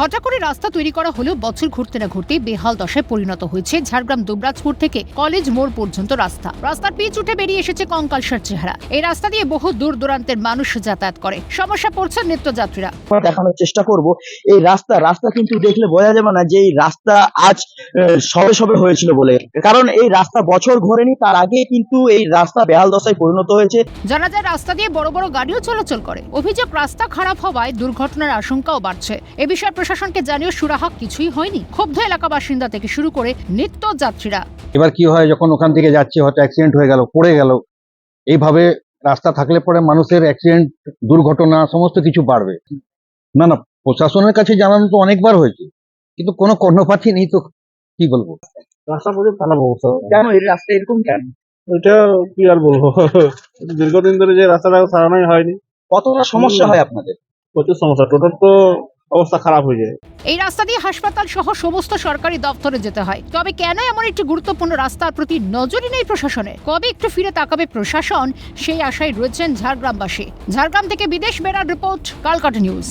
ঘটা করে রাস্তা তৈরি করা হলেও বছর ঘুরতে না ঘুরতে বেহাল দশায় পরিণত হয়েছে ঝাড়গ্রাম দুবরাজপুর থেকে কলেজ মোড় পর্যন্ত রাস্তা। রাস্তার পিচ উঠে বেরিয়ে এসেছে কঙ্কালসার চেহারা। এই রাস্তা দিয়ে বহু দূর দূরান্তের মানুষ যাতায়াত করে। সমস্যা পড়ছে নিত্যযাত্রীরা। দেখানোর চেষ্টা করব। এই রাস্তা রাস্তা কিন্তু দেখলে বোঝা যাবে না যে এই রাস্তা আজ সবে সবে হয়েছিল বলে। কারণ এই রাস্তা বছর ঘোরেনি তার আগে কিন্তু এই রাস্তা বেহাল দশায় পরিণত হয়েছে। জানা যায় রাস্তা দিয়ে বড় বড় গাড়িও চলাচল করে। অভিযোগ রাস্তা খারাপ হওয়ায় দুর্ঘটনার আশঙ্কাও বাড়ছে। এ বিষয়ে প্রশাসনকে জানিয়েও সুরাহা কিছুই হয়নি। ক্ষুব্ধ এলাকা বাসিন্দা থেকে শুরু করে নিত্য যাত্রীরা। এবার কি হয় যখন ওখান থেকে যাচ্ছে হয়তো অ্যাক্সিডেন্ট হয়ে গেল পড়ে গেল এইভাবে রাস্তা থাকলে পরে মানুষের অ্যাক্সিডেন্ট দুর্ঘটনা সমস্ত কিছু বাড়বে। না না প্রশাসনের কাছে জানানো তো অনেকবার হয়েছে কিন্তু কোনো কর্ণপাতই নেই তো কি বলব? রাস্তা প্রচুর খারাপ অবস্থা কেন? এই রাস্তা এরকম কেন? এটা কি আর বলব? দীর্ঘদিন ধরে যে রাস্তাটা সারানোই হয়নি। কতটা সমস্যা হয় আপনাদের? প্রচুর সমস্যা। টোটাল তো অবস্থা খারাপ হয়ে যায়। এই রাস্তা দিয়ে হাসপাতাল সহ সমস্ত সরকারি দপ্তরে যেতে হয়। তবে কেন এমন একটি গুরুত্বপূর্ণ রাস্তার প্রতি নজরই নেই প্রশাসনে কবে একটু ফিরে তাকাবে প্রশাসন? সেই আশায় রয়েছেন ঝাড়গ্রামবাসী। ঝাড়গ্রাম থেকে বিদেশ বেড়ার রিপোর্ট, কালকাটা নিউজ।